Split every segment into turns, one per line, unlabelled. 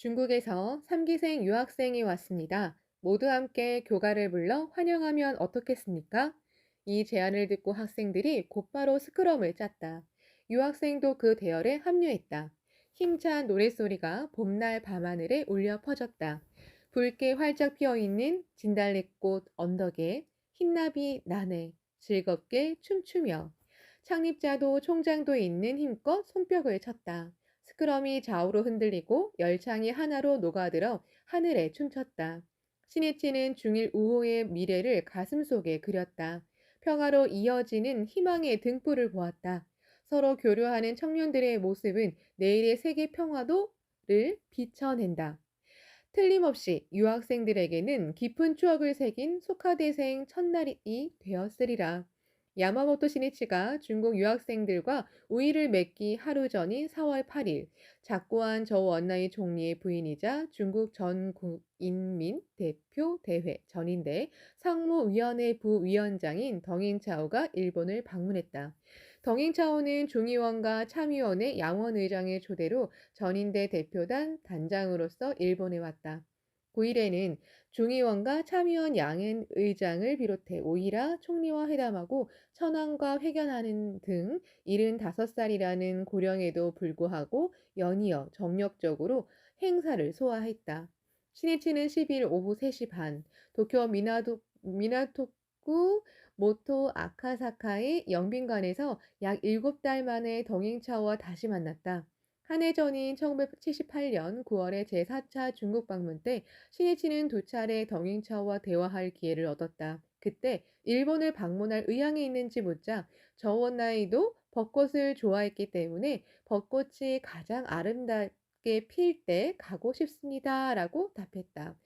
중국에서 3기생 유학생이 왔습니다. 모두 함께 교가를 불러 환영하면 어떻겠습니까? 이 제안을 듣고 학생들이 곧바로 스크럼을 짰다. 유학생도 그 대열에 합류했다. 힘찬 노랫소리가 봄날 밤하늘에 울려 퍼졌다. 붉게 활짝 피어있는 진달래꽃 언덕에 흰나비 나네 즐겁게 춤추며 창립자도 총장도 있는 힘껏 손뼉을 쳤다. 스크럼이 좌우로 흔들리고 열창이 하나로 녹아들어 하늘에 춤췄다. 신이치는 중일 우호의 미래를 가슴속에 그렸다. 평화로 이어지는 희망의 등불을 보았다. 서로 교류하는 청년들의 모습은 내일의 세계 평화도를 비춰낸다. 틀림없이 유학생들에게는 깊은 추억을 새긴 소카대생 첫날이 되었으리라. 야마모토 시니치가 중국 유학생들과 우위를 맺기 하루 전인 4월 8일 작고한 저 원나이 총리의 부인이자 중국 전국인민 대표 대회 전인대 상무위원회 부위원장인 덩잉차오가 일본을 방문했다. 덩잉차오는 중의원과 참의원의 양원의장의 초대로 전인대 대표단 단장으로서 일본에 왔다. 9일에는 중의원과 참의원 양은 의장을 비롯해 오이라 총리와 회담하고 천황과 회견하는 등 75살이라는 고령에도 불구하고 연이어 정력적으로 행사를 소화했다. 신이치는 10일 오후 3시 반 도쿄 미나도, 미나토쿠 모토 아카사카의 영빈관에서 약 7달 만에 덩잉차오와 다시 만났다. 한 해 전인 1978년 9월의 제4차 중국 방문 때 신이치는 두 차례 덩잉차오와 대화할 기회를 얻었다. 그때 일본을 방문할 의향이 있는지 묻자 저원나이도 벚꽃을 좋아했기 때문에 벚꽃이 가장 아름답게 필 때 가고 싶습니다. 라고 답했다.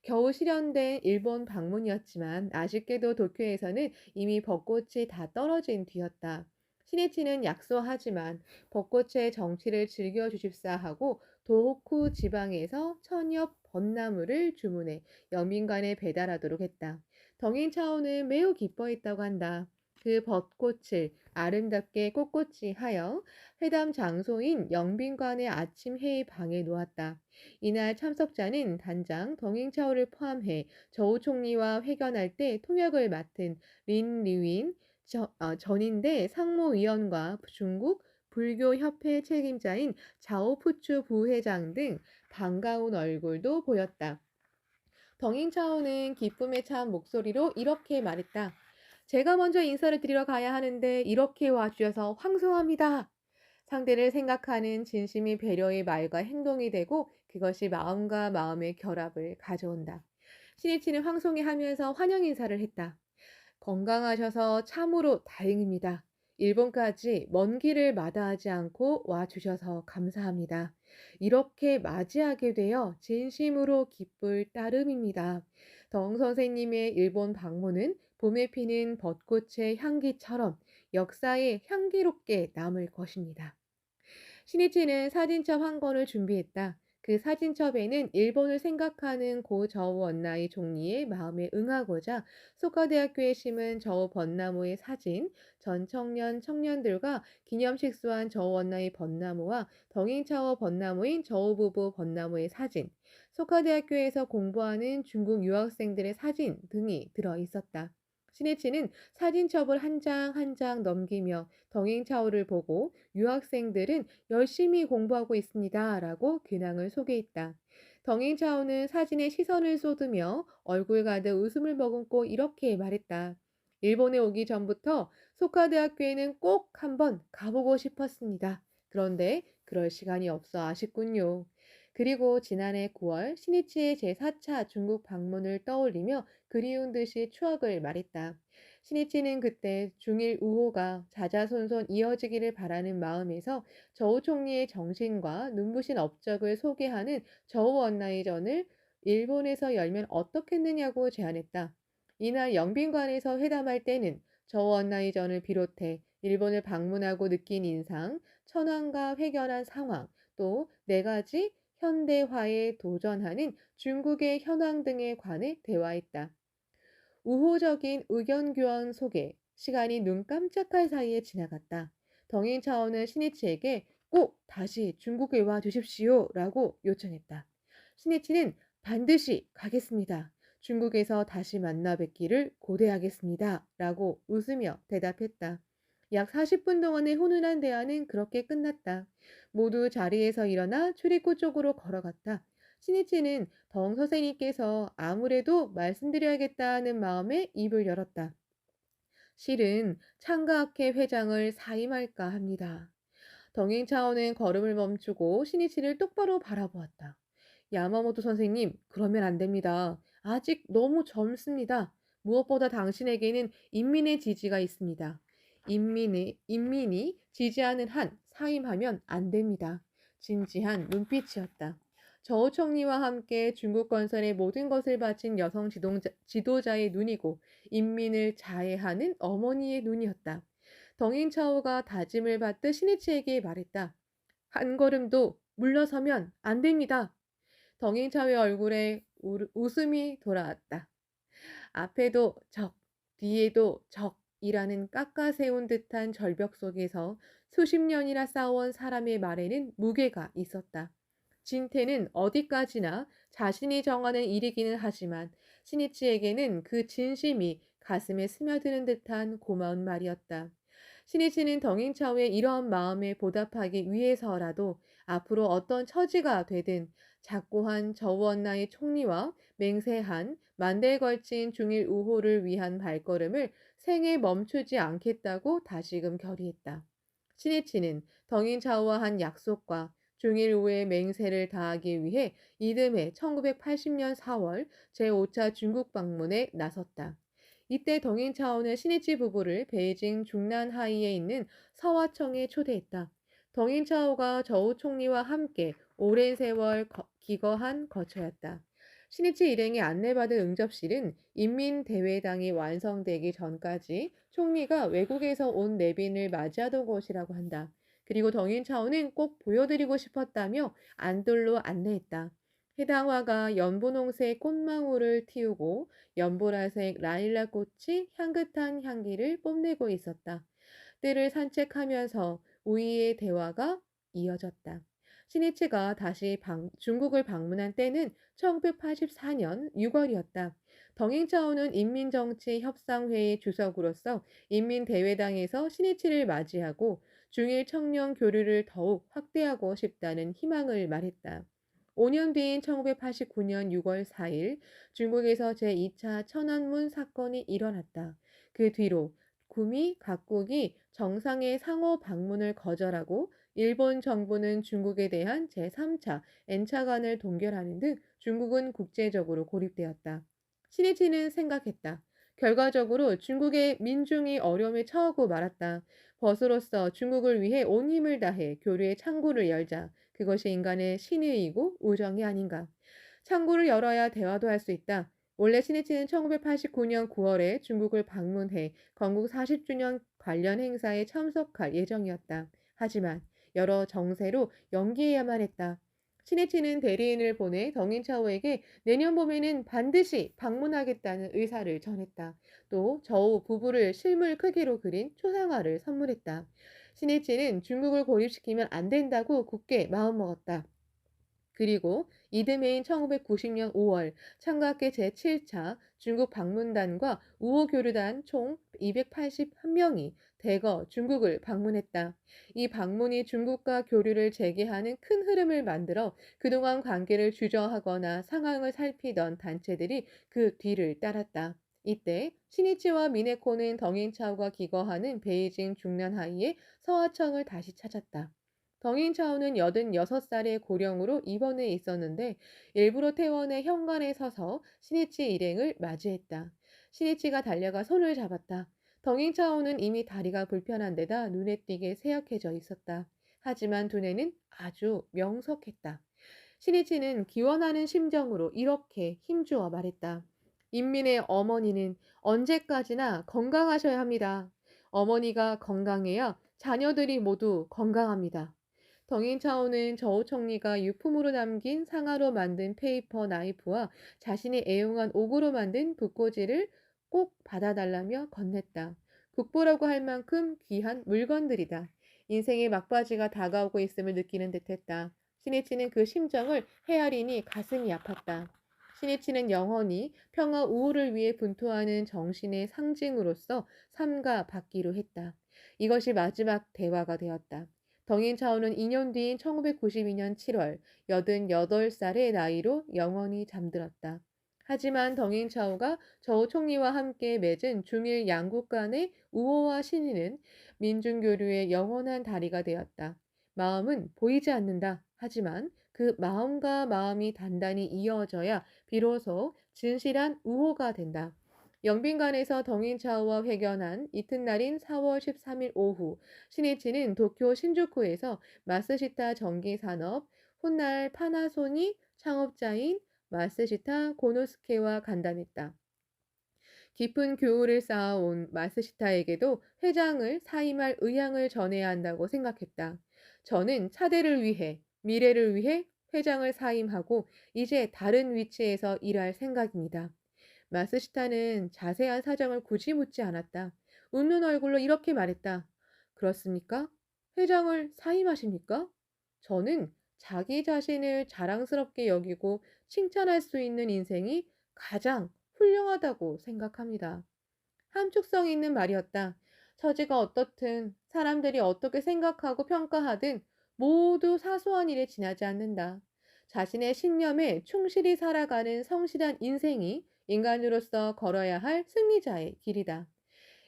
겨우 실현된 일본 방문이었지만 아쉽게도 도쿄에서는 이미 벚꽃이 다 떨어진 뒤였다. 신이치는 약소하지만 벚꽃의 정취를 즐겨 주십사 하고 도호쿠 지방에서 천엽 벚나무를 주문해 영민관에 배달하도록 했다. 덩인차오는 매우 기뻐했다고 한다. 그 벚꽃을 아름답게 꼿꼿이 하여 회담 장소인 영빈관의 아침 회의 방에 놓았다. 이날 참석자는 단장 덩잉차오를 포함해 저우 총리와 회견할 때 통역을 맡은 린 리윈 어, 전인대 상무위원과 중국 불교협회 책임자인 자오푸추 부회장 등 반가운 얼굴도 보였다. 덩잉차오는 기쁨에 찬 목소리로 이렇게 말했다. 제가 먼저 인사를 드리러 가야 하는데 이렇게 와주셔서 황송합니다. 상대를 생각하는 진심이 배려의 말과 행동이 되고 그것이 마음과 마음의 결합을 가져온다. 신이치는 황송해 하면서 환영 인사를 했다. 건강하셔서 참으로 다행입니다. 일본까지 먼 길을 마다하지 않고 와 주셔서 감사합니다. 이렇게 맞이하게 되어 진심으로 기쁠 따름입니다. 덩 선생님의 일본 방문은 봄에 피는 벚꽃의 향기처럼 역사에 향기롭게 남을 것입니다. 신이치는 사진첩 한 권을 준비했다. 그 사진첩에는 일본을 생각하는 고 저우 원나이 총리의 마음에 응하고자 소카대학교에 심은 저우 벚나무의 사진, 전 청년 청년들과 기념식 수한 저우 원나이 벚나무와 덩잉차오 벚나무인 저우 부부 벚나무의 사진, 소카대학교에서 공부하는 중국 유학생들의 사진 등이 들어 있었다. 신해치는 사진첩을 한 장 한장 넘기며 덩잉차오를 보고 유학생들은 열심히 공부하고 있습니다. 라고 근황을 소개했다. 덩잉차오는 사진에 시선을 쏟으며 얼굴 가득 웃음을 머금고 이렇게 말했다. 일본에 오기 전부터 소카대학교에는 꼭 한번 가보고 싶었습니다. 그런데 그럴 시간이 없어 아쉽군요. 그리고 지난해 9월 신이치의 제4차 중국 방문을 떠올리며 그리운 듯이 추억을 말했다. 신이치는 그때 중일 우호가 자자손손 이어지기를 바라는 마음에서 저우 총리의 정신과 눈부신 업적을 소개하는 저우 원나이전을 일본에서 열면 어떻겠느냐고 제안했다. 이날 영빈관에서 회담할 때는 저우 원나이전을 비롯해 일본을 방문하고 느낀 인상, 천황과 회견한 상황, 또 네 가지 현대화에 도전하는 중국의 현황 등에 관해 대화했다. 우호적인 의견 교환 속에 시간이 눈 깜짝할 사이에 지나갔다. 덩인 차원은 신이치에게 꼭 다시 중국에 와 주십시오 라고 요청했다. 신이치는 반드시 가겠습니다. 중국에서 다시 만나 뵙기를 고대하겠습니다. 라고 웃으며 대답했다. 약 40분 동안의 훈훈한 대화는 그렇게 끝났다. 모두 자리에서 일어나 출입구 쪽으로 걸어갔다. 신이치는 덩 선생님께서 아무래도 말씀드려야겠다는 마음에 입을 열었다. 실은 창가학회 회장을 사임할까 합니다. 덩행차오는 걸음을 멈추고 신이치를 똑바로 바라보았다. 야마모토 선생님, 그러면 안 됩니다. 아직 너무 젊습니다. 무엇보다 당신에게는 인민의 지지가 있습니다. 인민의, 인민이 지지하는 한 사임하면 안 됩니다. 진지한 눈빛이었다. 저우총리와 함께 중국 건설의 모든 것을 바친 여성 지도자, 지도자의 눈이고 인민을 자해하는 어머니의 눈이었다. 덩잉차오가 다짐을 받듯 신이치에게 말했다. 한 걸음도 물러서면 안 됩니다. 덩잉차오의 얼굴에 우- 웃음이 돌아왔다. 앞에도 적, 뒤에도 적 이라는 깎아세운 듯한 절벽 속에서 수십 년이나 싸워온 사람의 말에는 무게가 있었다. 진태는 어디까지나 자신이 정하는 일이기는 하지만 신이치에게는 그 진심이 가슴에 스며드는 듯한 고마운 말이었다. 신이치는 덩잉차오의 이러한 마음에 보답하기 위해서라도 앞으로 어떤 처지가 되든 작고한 저원나의 총리와 맹세한 만대에 걸친 중일 우호를 위한 발걸음을 생에 멈추지 않겠다고 다시금 결의했다. 신이치는 덩잉차오와 한 약속과 중일 우호의 맹세를 다하기 위해 이듬해 1980년 4월 제5차 중국 방문에 나섰다. 이때 덩잉차오는 신이치 부부를 베이징 중난하이에 있는 서화청에 초대했다. 덩잉차오가 저우 총리와 함께 오랜 세월 거- 기거한 거처였다. 신이치 일행이 안내받은 응접실은 인민대회당이 완성되기 전까지 총리가 외국에서 온 내빈을 맞이하던 곳이라고 한다. 그리고 덩인차오는 꼭 보여드리고 싶었다며 안돌로 안내했다. 해당 화가 연분홍색 꽃망울을 틔우고 연보라색 라일락 꽃이 향긋한 향기를 뽐내고 있었다. 뜰을 산책하면서 우이의 대화가 이어졌다. 신이치가 다시 방- 중국을 방문한 때는 1984년 6월이었다. 덩잉차오는 인민정치협상회의 주석으로서 인민대회당에서 신이치를 맞이하고 중일 청년 교류를 더욱 확대하고 싶다는 희망을 말했다. 5년 뒤인 1989년 6월 4일 중국에서 제2차 천안문 사건이 일어났다. 그 뒤로 구미 각국이 정상의 상호 방문을 거절하고 일본 정부는 중국에 대한 제3차 N차관을 동결하는 등 중국은 국제적으로 고립되었다. 신이치는 생각했다. 결과적으로 중국의 민중이 어려움에 처하고 말았다. 벗으로서 중국을 위해 온 힘을 다해 교류의 창구를 열자. 그것이 인간의 신의이고 우정이 아닌가. 창구를 열어야 대화도 할 수 있다. 원래 신이치는 1989년 9월에 중국을 방문해 건국 40주년 관련 행사에 참석할 예정이었다. 하지만 여러 정세로 연기해야만 했다. 신이치는 대리인을 보내 덩인차오에게 내년 봄에는 반드시 방문하겠다는 의사를 전했다. 또 저우 부부를 실물 크기로 그린 초상화를 선물했다. 신이치는 중국을 고립시키면 안 된다고 굳게 마음먹었다. 그리고 이듬해인 1990년 5월 창가학회 제7차 중국 방문단과 우호교류단 총 281명이 대거 중국을 방문했다. 이 방문이 중국과 교류를 재개하는 큰 흐름을 만들어 그동안 관계를 주저하거나 상황을 살피던 단체들이 그 뒤를 따랐다. 이때 시니치와 미네코는 덩잉차오가 기거하는 베이징 중난하이의 서하청을 다시 찾았다. 덩잉차오는 86살의 고령으로 입원해 있었는데 일부러 퇴원해 현관에 서서 시니치 일행을 맞이했다. 시니치가 달려가 손을 잡았다. 덩잉차오는 이미 다리가 불편한 데다 눈에 띄게 새약해져 있었다. 하지만 두뇌는 아주 명석했다. 시니치는 기원하는 심정으로 이렇게 힘주어 말했다. 인민의 어머니는 언제까지나 건강하셔야 합니다. 어머니가 건강해야 자녀들이 모두 건강합니다. 덩잉차오는 저우 총리가 유품으로 남긴 상하로 만든 페이퍼 나이프와 자신이 애용한 옥으로 만든 붓꽂이를 꼭 받아달라며 건넸다. 국보라고 할 만큼 귀한 물건들이다. 인생의 막바지가 다가오고 있음을 느끼는 듯했다. 신이치는 그 심정을 헤아리니 가슴이 아팠다. 신이치는 영원히 평화 우호를 위해 분투하는 정신의 상징으로서 삼가 받기로 했다. 이것이 마지막 대화가 되었다. 덩인 차오는 2년 뒤인 1992년 7월 88살의 나이로 영원히 잠들었다. 하지만 덩잉차오가 저 총리와 함께 맺은 중일 양국 간의 우호와 신의는 민중교류의 영원한 다리가 되었다. 마음은 보이지 않는다. 하지만 그 마음과 마음이 단단히 이어져야 비로소 진실한 우호가 된다. 영빈관에서 덩인차오와 회견한 이튿날인 4월 13일 오후 신이치는 도쿄 신주쿠에서 마스시타 전기산업 훗날 파나소닉 창업자인 마스시타 고노스케와 간담했다. 깊은 교우를 쌓아온 마스시타에게도 회장을 사임할 의향을 전해야 한다고 생각했다. 저는 차대를 위해, 미래를 위해 회장을 사임하고 이제 다른 위치에서 일할 생각입니다. 마스시타는 자세한 사정을 굳이 묻지 않았다. 웃는 얼굴로 이렇게 말했다. 그렇습니까? 회장을 사임하십니까? 저는 자기 자신을 자랑스럽게 여기고 칭찬할 수 있는 인생이 가장 훌륭하다고 생각합니다. 함축성 있는 말이었다. 처지가 어떻든 사람들이 어떻게 생각하고 평가하든 모두 사소한 일에 지나지 않는다. 자신의 신념에 충실히 살아가는 성실한 인생이 인간으로서 걸어야 할 승리자의 길이다.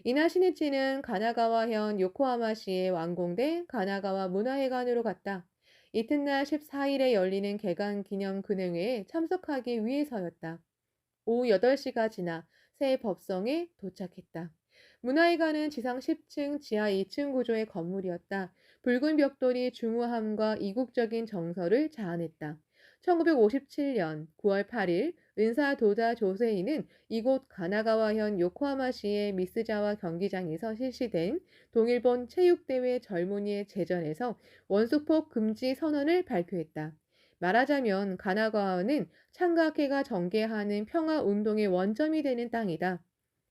이날 신이치는 가나가와현 요코하마시의 완공된 가나가와 문화회관으로 갔다. 이튿날 14일에 열리는 개관 기념 근행회에 참석하기 위해서였다. 오후 8시가 지나 새 법성에 도착했다. 문화회관은 지상 10층, 지하 2층 구조의 건물이었다. 붉은 벽돌이 중후함과 이국적인 정서를 자아냈다. 1957년 9월 8일 은사도다 조세이는 이곳 가나가와현 요코하마시의 미스자와 경기장에서 실시된 동일본 체육대회 젊은이의 제전에서 원수폭 금지 선언을 발표했다. 말하자면 가나가와는 창가케가 전개하는 평화운동의 원점이 되는 땅이다.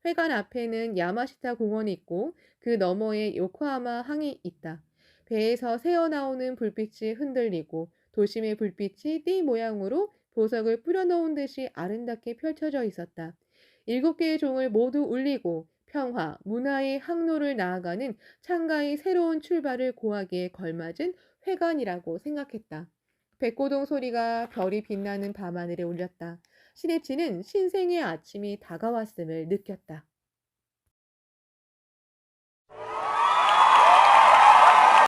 회관 앞에는 야마시타 공원이 있고 그 너머에 요코하마 항이 있다. 배에서 새어나오는 불빛이 흔들리고 도심의 불빛이 띠 모양으로 보석을 뿌려놓은 듯이 아름답게 펼쳐져 있었다. 일곱 개의 종을 모두 울리고 평화, 문화의 항로를 나아가는 창가의 새로운 출발을 고하기에 걸맞은 회관이라고 생각했다. 백고동 소리가 별이 빛나는 밤하늘에 울렸다. 신혜치는 신생의 아침이 다가왔음을 느꼈다.